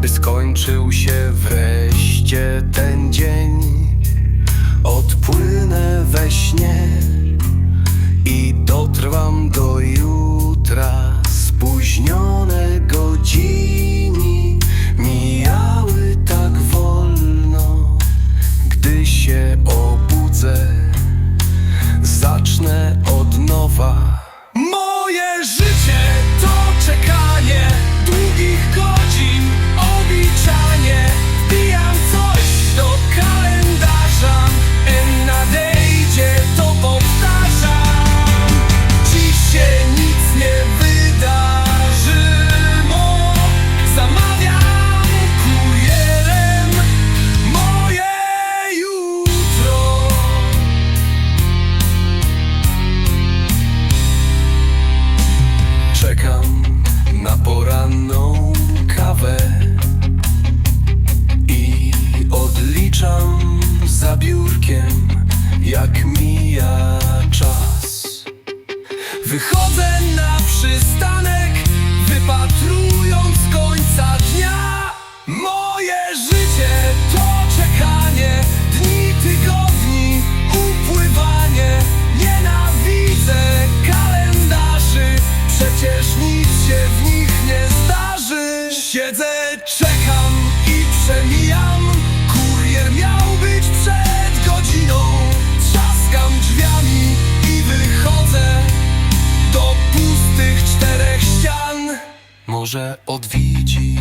by skończył się wreszcie ten dzień. Odpłynę we śnie i dotrwam do i przemijam. Kurier miał być przed godziną. Trzaskam drzwiami i wychodzę do pustych czterech ścian. Może odwiedzi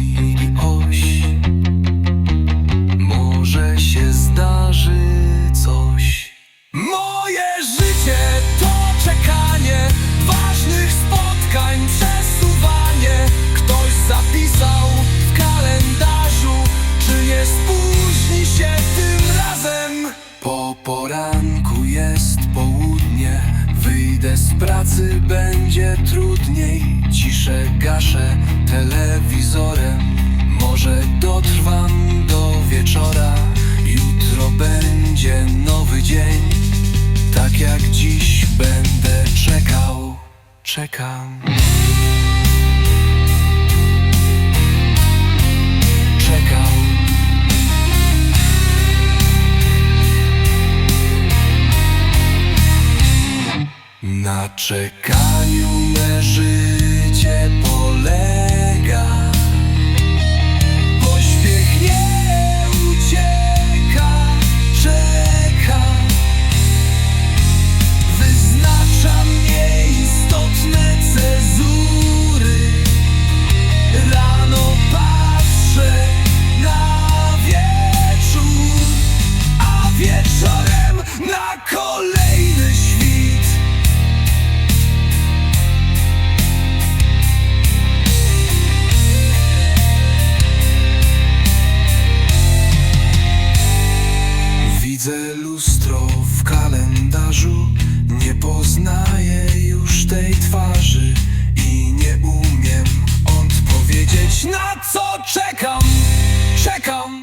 wyjdę z pracy, będzie trudniej. Ciszę gaszę telewizorem, może dotrwam do wieczora. Jutro będzie nowy dzień, tak jak dziś będę czekał, czekam. Czekaniu me życie polega. Pośpiech nie ucieka, czeka. Wyznacza nieistotne cezury. Rano patrzę na wieczór A wieczorem na kolejny kalendarzu, nie poznaję już tej twarzy i nie umiem odpowiedzieć na co czekam, czekam.